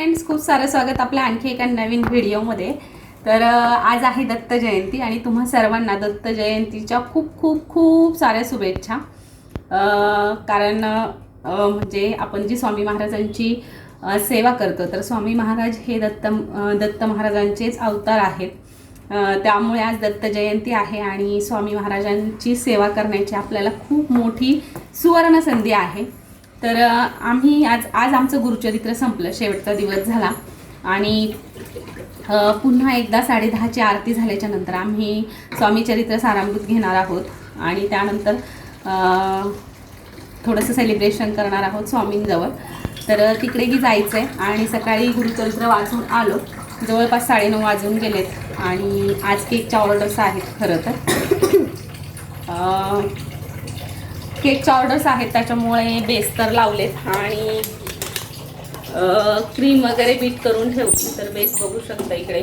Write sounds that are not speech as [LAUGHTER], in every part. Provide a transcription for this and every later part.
Friends खूप सारं स्वागत आपल्या आणखी एका नवीन व्हिडिओमध्ये. तर आज आहे दत्त जयंती आणि तुम्हा सर्वांना दत्त जयंतीच्या खूप खूप खूप साऱ्या शुभेच्छा. कारण म्हणजे आपण जी स्वामी महाराजांची सेवा करतो तर स्वामी महाराज हे दत्त दत्त महाराजांचेच अवतार आहेत. त्यामुळे आज दत्त जयंती आहे आणि स्वामी महाराजांची सेवा करण्याची आपल्याला खूप मोठी सुवर्ण संधी आहे. तर आम्ही आज आज आमचं गुरुचरित्र संपलं. शेवटचा दिवस झाला. आणि पुन्हा एकदा साडेदहाची आरती झाल्याच्यानंतर आम्ही स्वामीचरित्र सारामृत घेणार आहोत. आणि त्यानंतर थोडंसं सेलिब्रेशन करणार आहोत स्वामींजवळ. तर तिकडेही जायचं आहे आणि सकाळी गुरुचरित्र वाचून आलो. जवळपास साडेनऊ वाजून गेलेत. आणि आज केकच्या ऑर्डर्स आहेत खरं तर. केकच्या ऑर्डर्स आहेत त्याच्यामुळे बेस तर लावलेत. आणि क्रीम वगैरे बीट करून ठेवली तर बेस बघू शकता इकडे.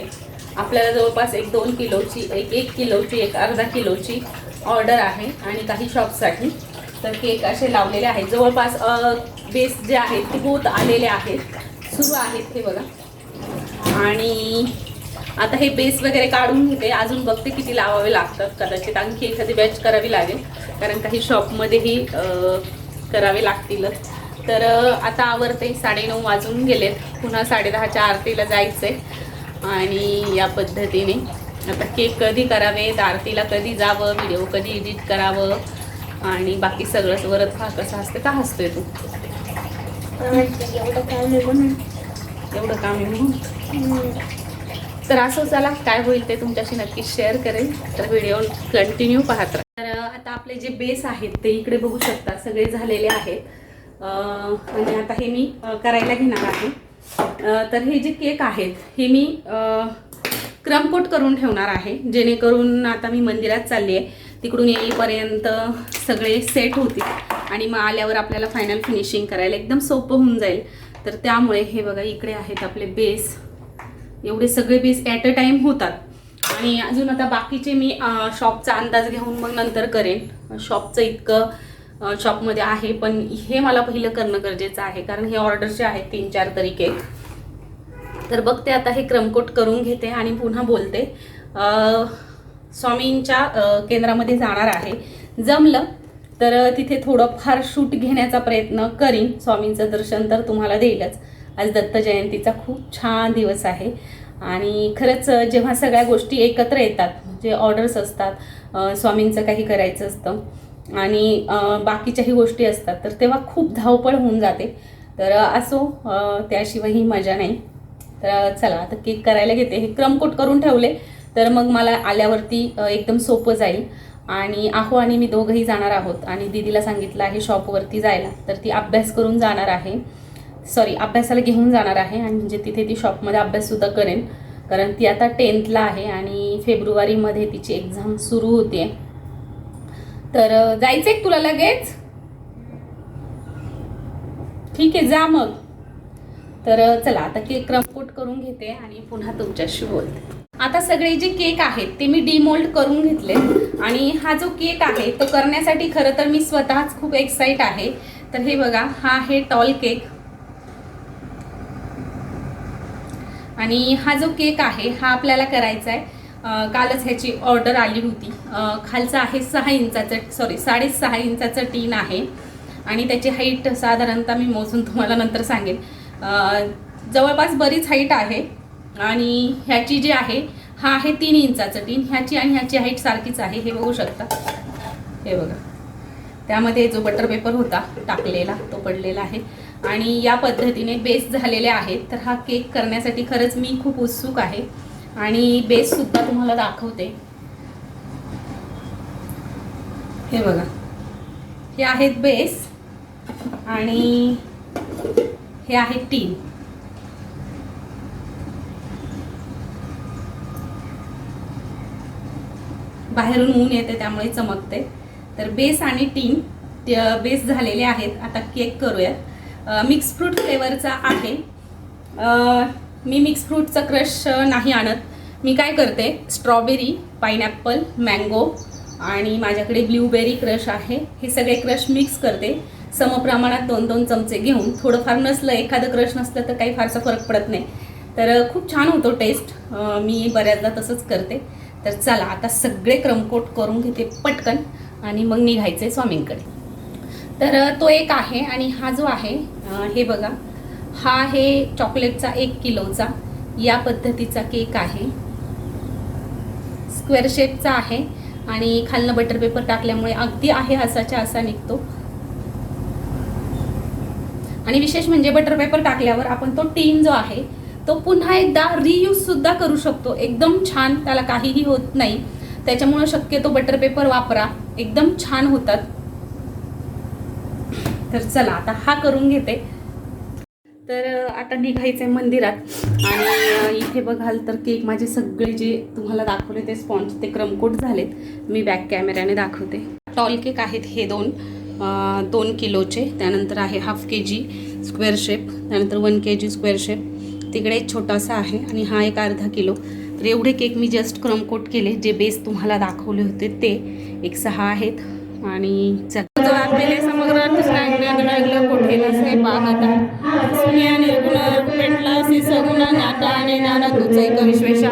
आपल्याला जवळपास एक दोन किलोची एक एक किलोची एक अर्धा किलोची ऑर्डर आहे आणि काही शॉपसाठी तर केक असे लावलेले आहेत. जवळपास बेस जे आहेत ते होत आलेले आहेत. सुरू आहेत हे बघा. आणि आता हे बेस वगैरे काढून घेते. अजून बघते किती लावावे लागतात. कदाचित आणखी एखादी बॅच करावी लागेल. कारण काही शॉपमध्येही करावे लागतीलच तर आता आवरते. साडेनऊ वाजून गेलेत. पुन्हा साडेदहाच्या आरतीला जायचंय. आणि या पद्धतीने. आता केक कधी करावेत आरतीला कधी जावं? व्हिडिओ कधी एडिट करावं? आणि बाकी सगळंच वरत हा कसा असते. का हसतोय तू? एवढं म्हणून. एवढं काम आहे म्हणून? तर असं चला काय होईल ते तुमच्याशी नक्की शेअर करेन. तर व्हिडिओ कंटिन्यू पाहत राहा. तर आता आपले जे बेस आहेत ते इकडे बघू शकता. सगळे झालेले आहेत. म्हणजे आणि आता हे मी करायला घेणार आहे. तर हे जे केक आहेत हे मी क्रमकोट करून ठेवणार आहे. जेणेकरून आता मी मंदिरात चालली आहे. तिकडून येईपर्यंत सगळे सेट होतील. आणि मग आल्यावर आपल्याला फायनल फिनिशिंग करायला एकदम सोपं होऊन जाईल. तर त्यामुळे हे बघा इकडे आहेत आपले बेस एवढे सगळे पीस ॲट अ टाईम होतात. आणि अजून आता बाकीचे मी शॉपचा अंदाज घेऊन मग नंतर करेन. शॉपचं इतकं शॉपमध्ये आहे पण हे मला पहिलं करणं गरजेचं आहे. कारण हे ऑर्डरचे आहेत तीन चार तरी केक तर बघते आता हे क्रमकोट करून घेते आणि पुन्हा बोलते. स्वामींच्या केंद्रामध्ये जाणार आहे. जमलं तर तिथे थोडंफार शूट घेण्याचा प्रयत्न करीन. स्वामींचं दर्शन तर तुम्हाला देईलच. आज दत्त जयंतीचा खूप छान दिवस आहे. आणि खरंच जेव्हा सगळ्या गोष्टी एकत्र येतात म्हणजे ऑर्डर्स असतात स्वामींचं काही करायचं असतं आणि बाकीच्याही गोष्टी असतात तर तेव्हा खूप धावपळ होऊन जाते. तर असो त्याशिवाय ही मजा नाही. तर चला आता केक करायला घेते. हे क्रमकोट करून ठेवले तर मग मला आल्यावरती एकदम सोपं जाईल. आणि आहो आणि मी दोघंही जाणार आहोत. आणि दीदीला सांगितलं आहे शॉपवरती जायला तर ती अभ्यास करून जाणार आहे. सॉरी अभ्यासाला घेऊन जाणार आहे आणि म्हणजे तिथे ती शॉपमध्ये अभ्याससुद्धा करेन. कारण ती आता टेन्थला आहे आणि फेब्रुवारीमध्ये तिची एक्झाम सुरू होते. तर जायचं आहे तुला लगेच? ठीक आहे जा मग. तर चला आता केक क्रमकोट करून घेते आणि पुन्हा तुमच्याशी बोलते. आता सगळे जे केक आहेत ते मी डिमोल्ड करून घेतले. आणि हा जो केक आहे तो करण्यासाठी खरं तर मी स्वतःच खूप एक्साईट आहे. तर हे बघा हा आहे टॉल केक आणि हा जो केक आहे हा आपल्याला करायचा आहे. कालच ह्याची ऑर्डर आली होती. खालचा खालचं आहे सहा इंचाचं सॉरी साडेसहा इंचाचं टीन आहे. आणि त्याची हाईट साधारणतः मी मोजून तुम्हाला नंतर सांगेन. जवळपास बरीच हाईट आहे. आणि ह्याची जी आहे हा आहे तीन इंचाचं टीन. ह्याची आणि ह्याची हाईट सारखीच आहे. हे बघू शकता. हे बघा. त्यामध्ये जो बटर पेपर होता टाकलेला तो पडलेला आहे. आणि या पद्धतीने बेस झालेले आहेत. तर हा केक करण्यासाठी खरंच मी खूप उत्सुक आहे. आणि बेससुद्धा तुम्हाला दाखवते. हे बघा. हे आहेत बेस आणि हे आहे टीन. बाहेरून ऊन येते त्यामुळे चमकते. तर बेस आणि टीन बेस झालेले आहेत. आता केक करूयात. मिक्स फ्रूट फ्लेवरचा आहे. मी मिक्स फ्रूटचा क्रश नाही आणत. मी काय करते स्ट्रॉबेरी पायनॅपल मँगो आणि माझ्याकडे ब्ल्यूबेरी क्रश आहे. हे सगळे क्रश मिक्स करते. समप्रमाणात दोन दोन चमचे घेऊन थोडंफार नसलं एखादं क्रश नसलं तर काही फारसा फरक पडत नाही. तर खूप छान होतो टेस्ट मी बऱ्याचदा तसंच करते. तर चला आता सगळे क्रमकोट करून घेते पटकन आणि मग निघायचे स्वामींकडे. तर तो एक आहे आणि हा जो आहे हे बघा हा आहे चॉकलेटचा एक किलोचा या पद्धतीचा केक आहे. स्क्वेअर शेपचा आहे आणि खालनं बटर पेपर टाकल्यामुळे अगदी आहे असाच्या असा निघतो. आणि विशेष म्हणजे बटर पेपर टाकल्यावर आपण तो टीन जो आहे तो पुन्हा एकदा रियूज सुद्धा करू शकतो. एकदम छान त्याला काहीही होत नाही. त्याच्यामुळं शक्यतो बटर पेपर वापरा. एकदम छान होतात. तर चला आता हा करून घेते. तर आता निघायचं आहे मंदिरात. आणि इथे बघाल तर केक माझे सगळे जे तुम्हाला दाखवले ते स्पॉन्ज ते क्रमकोट झालेत. मी बॅक कॅमेऱ्याने दाखवते. टॉल केक आहेत हे दोन. दोन किलोचे. त्यानंतर आहे half K G square shape त्यानंतर one K G square shape तिकडे एक छोटासा आहे आणि हा एक अर्धा किलो. तर एवढे केक मी जस्ट क्रमकोट केले. जे बेस तुम्हाला दाखवले होते ते एक सहा आहेत. आणि चला. जो आपल्याला समग्र ज्ञान कोठे नसे पाहता सुन्या निर्गुण पेटला असे सगुण ज्ञाता आणि ज्ञान तुझे एक विश्वेशा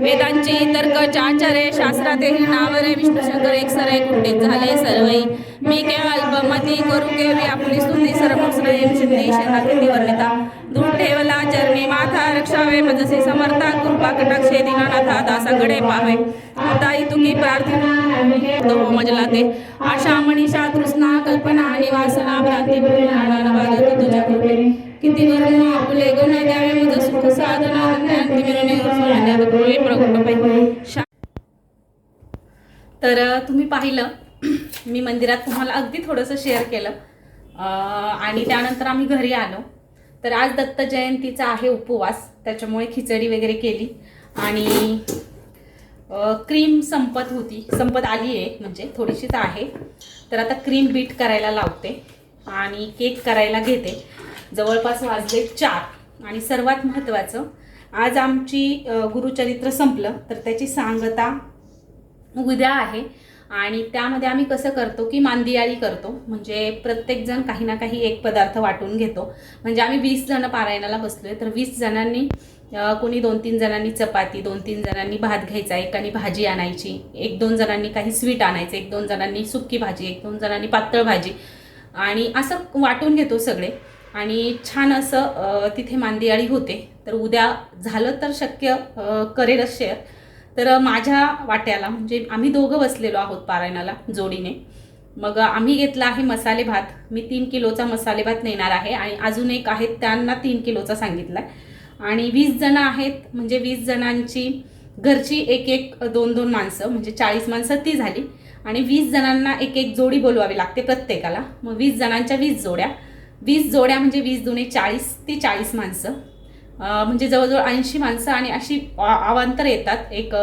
वेदांची तर्क चाचरे शास्त्रातेही नावरे विष्णू शंकर एक सरे कुंडीत झाले सर्वई मी केवळ अल्पमती करू केवी आपली स्तुती सर्व श्रेय शिंदेशना वर्णिता. दूर ठेवला चरणी माथा रक्षावे मजसे समर्था कृपा कटाक्षे दिनानाथा दासाकडे पावे ताई तुम्ही प्रार्थना मजला ते आशा मनीषा तृष्णा कल्पना आणि वासना भ्रांती तुझ्या कृपेने. किती वर्ण आपुले गुण द्यावे मुझ सुख साधना ज्ञान प्रगट तर तुम्ही पाहिलं [CLEARS THROAT] मी मंदिरात तुम्हाला अगदी थोडंसं शेअर केलं. आणि त्यानंतर आम्ही घरी आलो. तर आज दत्त जयंतीचा आहे उपवास त्याच्यामुळे खिचडी वगैरे केली. आणि क्रीम संपत होती. संपत आली आहे म्हणजे थोडीशीच आहे. तर आता क्रीम बीट करायला लावते आणि केक करायला घेते. जवळपास वाजले चार. आणि सर्वात महत्त्वाचं आज आमची गुरुचरित्र संपलं तर त्याची सांगता उद्या आहे. आणि त्यामध्ये आम्ही कसं करतो की मांदियाळी करतो. म्हणजे प्रत्येकजण काही ना काही एक पदार्थ वाटून घेतो. म्हणजे आम्ही वीस जण पारायणाला बसलोय तर वीस जणांनी कोणी दोन तीन जणांनी चपाती दोन तीन जणांनी भात घ्यायचा एकानी भाजी आणायची एक दोन जणांनी काही स्वीट आणायचं एक दोन जणांनी सुक्की भाजी एक दोन जणांनी पातळ भाजी. आणि असं वाटून घेतो सगळे. आणि छान असं तिथे मांदियाळी होते. तर उद्या झालं तर शक्य करेल करेलच शेअर तर माझ्या वाट्याला म्हणजे आम्ही दोघं बसलेलो आहोत पारायणाला जोडीने. मग आम्ही घेतला आहे मसाले भात. मी तीन किलोचा मसाले भात नेणार आहे आणि अजून एक आहेत त्यांना तीन किलोचा सांगितला आहे आणि वीस जणं आहेत म्हणजे वीस जणांची घरची एक एक दोन दोन माणसं म्हणजे चाळीस माणसं ती झाली. आणि वीस जणांना एक एक जोडी बोलवावी लागते प्रत्येकाला. मग वीस जणांच्या वीस जोड्या. वीस जोड्या म्हणजे वीस दुणे चाळीस ते चाळीस माणसं. म्हणजे जवळजवळ ऐंशी माणसं आणि अशी अवांतर येतात. एक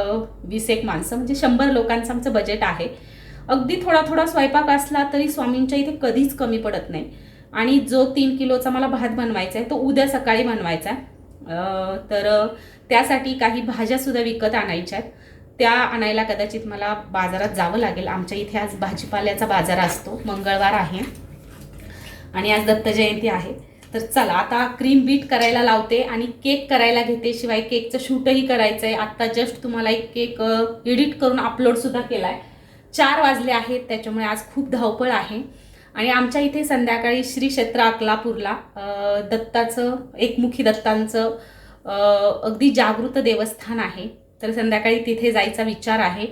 वीस एक माणसं. म्हणजे शंभर लोकांचं आमचं बजेट आहे. अगदी थोडा थोडा स्वयंपाक असला तरी स्वामींच्या इथे कधीच कमी पडत नाही. आणि जो तीन किलोचा मला भात बनवायचा आहे तो उद्या सकाळी बनवायचा आहे. तर त्यासाठी काही भाज्यासुद्धा विकत आणायच्या आहेत. त्या आणायला कदाचित मला बाजारात जावं लागेल. आमच्या इथे आज भाजीपाल्याचा बाजार असतो. मंगळवार आहे. आणि आज दत्त जयंती आहे. तर चला आता क्रीम बीट करायला लावते आणि केक करायला घेते. शिवाय केकचं शूटही करायचं आहे आत्ता जस्ट तुम्हाला एक केक एडिट करून अपलोडसुद्धा केला आहे चार वाजले आहेत त्याच्यामुळे आज खूप धावपळ आहे. आणि आमच्या इथे संध्याकाळी श्री क्षेत्र अकलापूरला दत्ताचं एकमुखी दत्तांचं अगदी जागृत देवस्थान आहे. तर संध्याकाळी तिथे जायचा विचार आहे.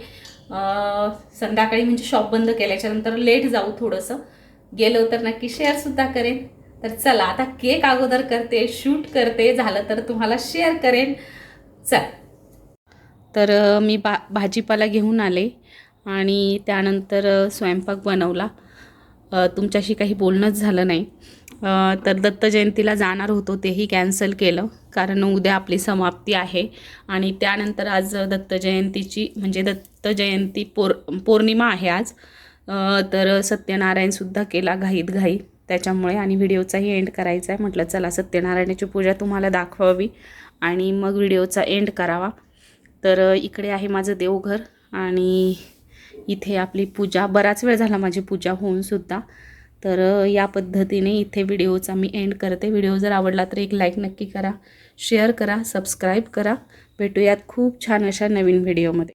संध्याकाळी म्हणजे शॉप बंद केल्याच्यानंतर लेट जाऊ थोडंसं. गेलो तर नक्की शेअरसुद्धा करेन. तर चला आता केक अगोदर करते शूट करते. झालं तर तुम्हाला शेअर करेन. चल. तर मी बा भाजीपाला घेऊन आले आणि त्यानंतर स्वयंपाक बनवला. तुमच्याशी काही बोलणंच झालं नाही. तर दत्त जयंतीला जाणार होतो तेही कॅन्सल केलं. कारण उद्या आपली समाप्ती आहे. आणि त्यानंतर आज दत्त जयंतीची म्हणजे दत्त जयंती पोर पौर्णिमा आहे आज. तर सत्यनारायणसुद्धा केला घाईत घाई. त्याच्यामुळे आणि व्हिडिओचाही एंड करायचा आहे म्हटलं चला सत्यनारायणाची पूजा तुम्हाला दाखवावी आणि मग व्हिडिओचा एंड करावा. तर इकडे आहे माझं देवघर आणि इथे आपली पूजा. बराच वेळ झाला माझी पूजा होऊन सुद्धा. तर या पद्धतीने इथे व्हिडिओचा मी एंड करते. व्हिडिओ जर आवडला तर एक लाईक नक्की करा. शेअर करा सबस्क्राईब करा. भेटूयात खूप छान अशा नवीन व्हिडिओमध्ये.